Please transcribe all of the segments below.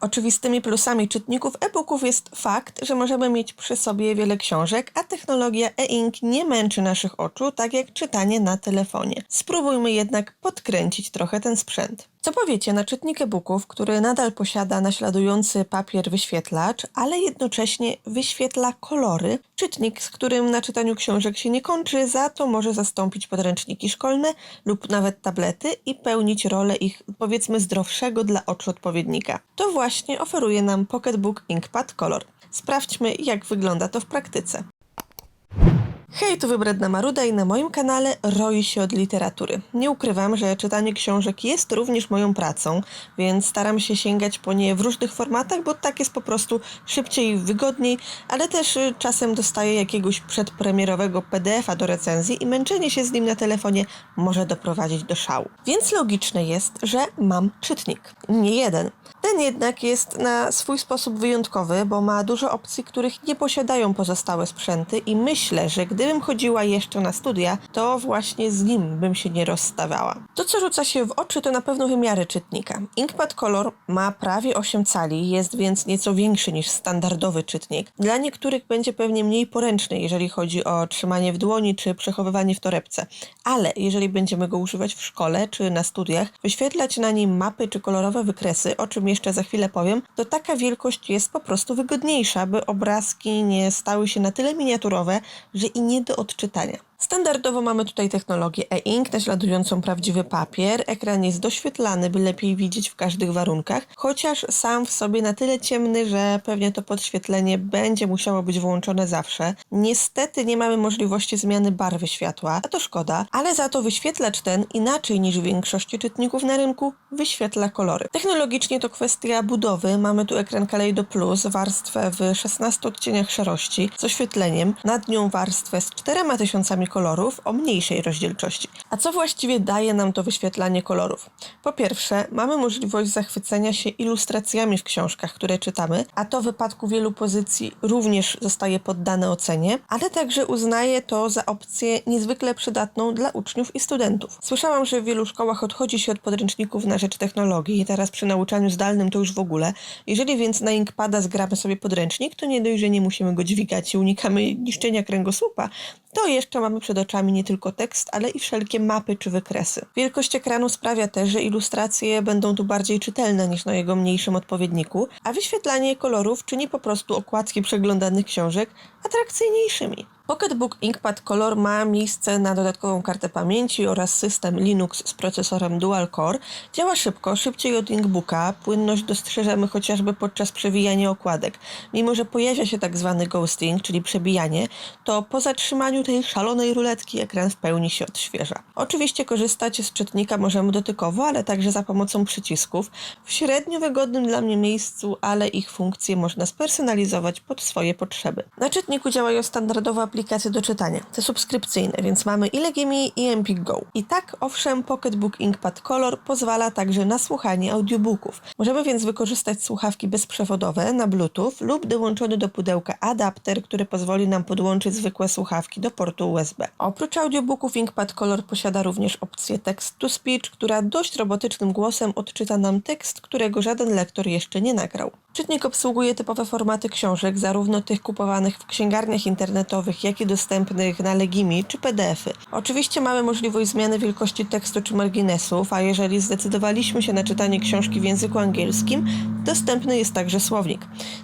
Oczywistymi plusami czytników e-booków jest fakt, że możemy mieć przy sobie wiele książek, a technologia e-ink nie męczy naszych oczu, tak jak czytanie na telefonie. Spróbujmy jednak podkręcić trochę ten sprzęt. Co powiecie na czytnik e-booków, który nadal posiada naśladujący papier wyświetlacz, ale jednocześnie wyświetla kolory? Czytnik, z którym na czytaniu książek się nie kończy, za to może zastąpić podręczniki szkolne lub nawet tablety i pełnić rolę ich powiedzmy zdrowszego dla oczu odpowiednika. To właśnie oferuje nam Pocketbook Inkpad Color. Sprawdźmy, jak wygląda to w praktyce. Hej, tu Wybredna Maruda i na moim kanale roi się od literatury. Nie ukrywam, że czytanie książek jest również moją pracą, więc staram się sięgać po nie w różnych formatach, bo tak jest po prostu szybciej i wygodniej, ale też y, czasem dostaję jakiegoś przedpremierowego PDF-a do recenzji i męczenie się z nim na telefonie może doprowadzić do szału. Więc logiczne jest, że mam czytnik. Nie jeden. Jednak jest na swój sposób wyjątkowy, bo ma dużo opcji, których nie posiadają pozostałe sprzęty i myślę, że gdybym chodziła jeszcze na studia, to właśnie z nim bym się nie rozstawała. To, co rzuca się w oczy, to na pewno wymiary czytnika. Inkpad Color ma prawie 8 cali, jest więc nieco większy niż standardowy czytnik. Dla niektórych będzie pewnie mniej poręczny, jeżeli chodzi o trzymanie w dłoni czy przechowywanie w torebce, ale jeżeli będziemy go używać w szkole czy na studiach, wyświetlać na nim mapy czy kolorowe wykresy, o czym jeszcze za chwilę powiem, to taka wielkość jest po prostu wygodniejsza, by obrazki nie stały się na tyle miniaturowe, że i nie do odczytania. Standardowo mamy tutaj technologię e-ink naśladującą prawdziwy papier. Ekran jest doświetlany, by lepiej widzieć w każdych warunkach, chociaż sam w sobie na tyle ciemny, że pewnie to podświetlenie będzie musiało być włączone zawsze. Niestety nie mamy możliwości zmiany barwy światła, a to szkoda, ale za to wyświetlacz ten inaczej niż w większości czytników na rynku wyświetla kolory. Technologicznie to kwestia budowy. Mamy tu ekran Kaleido Plus, warstwę w 16 odcieniach szarości z oświetleniem, nad nią warstwę z 4000 kolorów o mniejszej rozdzielczości. A co właściwie daje nam to wyświetlanie kolorów? Po pierwsze, mamy możliwość zachwycenia się ilustracjami w książkach, które czytamy, a to w wypadku wielu pozycji również zostaje poddane ocenie, ale także uznaje to za opcję niezwykle przydatną dla uczniów i studentów. Słyszałam, że w wielu szkołach odchodzi się od podręczników na rzecz technologii teraz przy nauczaniu zdalnym to już w ogóle. Jeżeli więc na Inkpada zgramy sobie podręcznik, to nie dość, że nie musimy go dźwigać i unikamy niszczenia kręgosłupa, to jeszcze mamy przed oczami nie tylko tekst, ale i wszelkie mapy czy wykresy. Wielkość ekranu sprawia też, że ilustracje będą tu bardziej czytelne niż na jego mniejszym odpowiedniku, a wyświetlanie kolorów czyni po prostu okładki przeglądanych książek atrakcyjniejszymi. Pocketbook Inkpad Color ma miejsce na dodatkową kartę pamięci oraz system Linux z procesorem Dual Core. Działa szybko, szybciej od Inkbooka. Płynność dostrzeżemy chociażby podczas przewijania okładek. Mimo, że pojawia się tak zwany ghosting, czyli przebijanie, to po zatrzymaniu tej szalonej ruletki ekran w pełni się odświeża. Oczywiście korzystać z czytnika możemy dotykowo, ale także za pomocą przycisków w średnio wygodnym dla mnie miejscu, ale ich funkcje można spersonalizować pod swoje potrzeby. Na czytniku działają standardowe aplikacje do czytania, te subskrypcyjne, więc mamy i Legimi i Empik Go. I tak, owszem, Pocketbook Inkpad Color pozwala także na słuchanie audiobooków. Możemy więc wykorzystać słuchawki bezprzewodowe na Bluetooth lub dołączony do pudełka adapter, który pozwoli nam podłączyć zwykłe słuchawki do portu USB. Oprócz audiobooków Inkpad Color posiada również opcję Text to Speech, która dość robotycznym głosem odczyta nam tekst, którego żaden lektor jeszcze nie nagrał. Czytnik obsługuje typowe formaty książek, zarówno tych kupowanych w księgarniach internetowych, jak i dostępnych na Legimi czy PDF-y. Oczywiście mamy możliwość zmiany wielkości tekstu czy marginesów, a jeżeli zdecydowaliśmy się na czytanie książki w języku angielskim, dostępny jest także słownik.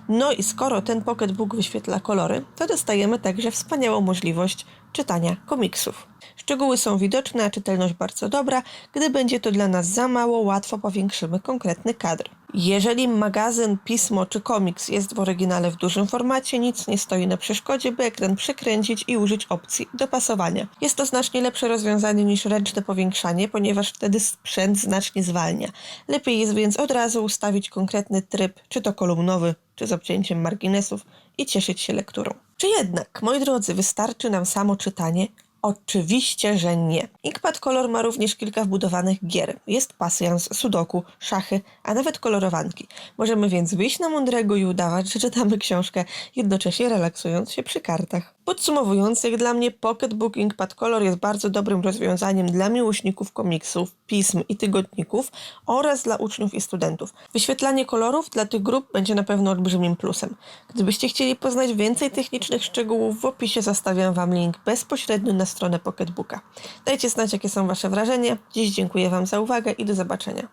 No i skoro ten pocketbook wyświetla kolory, to dostajemy także wspaniałą możliwość czytania komiksów. Szczegóły są widoczne, a czytelność bardzo dobra. Gdy będzie to dla nas za mało, łatwo powiększymy konkretny kadr. Jeżeli magazyn, pismo czy komiks jest w oryginale w dużym formacie, nic nie stoi na przeszkodzie, by ekran przekręcić i użyć opcji dopasowania. Jest to znacznie lepsze rozwiązanie niż ręczne powiększanie, ponieważ wtedy sprzęt znacznie zwalnia. Lepiej jest więc od razu ustawić konkretny tryb, czy to kolumnowy, czy z obcięciem marginesów i cieszyć się lekturą. Czy jednak, moi drodzy, wystarczy nam samo czytanie? Oczywiście, że nie. Inkpad Color ma również kilka wbudowanych gier. Jest pasjans, sudoku, szachy, a nawet kolorowanki. Możemy więc wyjść na mądrego i udawać, że czytamy książkę, jednocześnie relaksując się przy kartach. Podsumowując, jak dla mnie Pocketbook Inkpad Color jest bardzo dobrym rozwiązaniem dla miłośników komiksów, pism i tygodników oraz dla uczniów i studentów. Wyświetlanie kolorów dla tych grup będzie na pewno olbrzymim plusem. Gdybyście chcieli poznać więcej technicznych szczegółów, w opisie zostawiam Wam link bezpośrednio na stronę Pocketbooka. Dajcie znać, jakie są Wasze wrażenia. Dziś dziękuję Wam za uwagę i do zobaczenia.